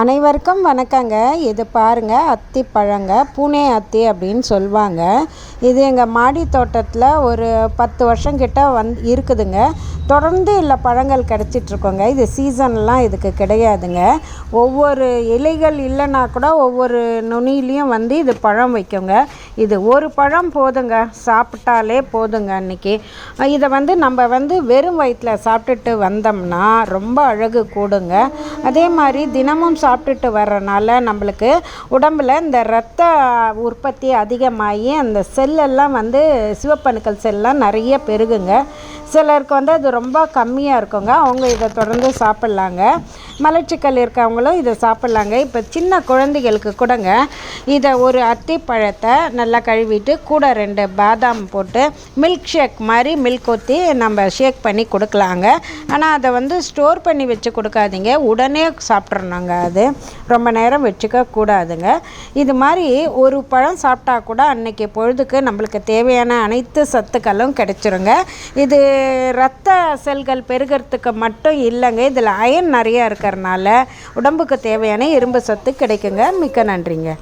அனைவருக்கும் வணக்கங்க. இது பாருங்கள் அத்தி பழங்க பூனே அத்தி அப்படின்னு சொல்லுவாங்க இது எங்கள் மாடி தோட்டத்தில் ஒரு பத்து வருஷம் கிட்ட வந் இருக்குதுங்க. தொடர்ந்து இல்லை பழங்கள் கிடச்சிட்ருக்கோங்க. இது சீசன்லாம் இதுக்கு கிடையாதுங்க. ஒவ்வொரு இலைகள் இல்லைன்னா கூட ஒவ்வொரு நுனிலையும் வந்து இது பழம் வைக்குங்க. இது ஒரு பழம் போதுங்க. சாப்பிட்டாலே போதுங்க அன்றைக்கி இதை வந்து நம்ம வந்து வெறும் வயிற்றில் சாப்பிட்டுட்டு வந்தோம்னா ரொம்ப அழகு கூடுங்க. அதே மாதிரி தினமும் சாப்பிட்டுட்டு வர்றனால நம்மளுக்கு உடம்பில் இந்த ரத்த உற்பத்தி அதிகமாகி அந்த செல்லெல்லாம் வந்து சிவப்பணுக்கள் செல்லாம் நிறைய பெருகுங்க. சிலருக்கு வந்து அது ரொம்ப கம்மியாக இருக்குங்க. அவங்க இதை தொடர்ந்து சாப்பிட்லாங்க. மலச்சிக்கல் இருக்கவங்களும் இதை சாப்பிட்லாங்க. இப்போ சின்ன குழந்தைகளுக்கு கூடங்க இதை ஒரு அத்தி பழத்தை நல்லா கழுவிட்டு கூட ரெண்டு பாதாம் போட்டு மில்க் ஷேக் மாதிரி மில்க் ஊற்றி நம்ம ஷேக் பண்ணி கொடுக்கலாங்க. ஆனால் அதை வந்து ஸ்டோர் பண்ணி வச்சு கொடுக்காதீங்க. உடனே சாப்பிட்றணுங்க அது. ரொம்ப நேரம் வச்சுக்க கூடாதுங்க. இது மாதிரி ஒரு பழம் சாப்பிட்டா கூட அன்னைக்கு பொழுதுக்கு நம்மளுக்கு தேவையான அனைத்து சத்துக்களும் கிடைச்சிருங்க. இது ரத்த செல்கள் பெருகிறதுக்கு மட்டும் இல்லைங்க. இதில் அயன் நிறையா இருக்கிறனால உடம்புக்கு தேவையான இரும்பு சத்து கிடைக்குங்க. மிக்க நன்றிங்க.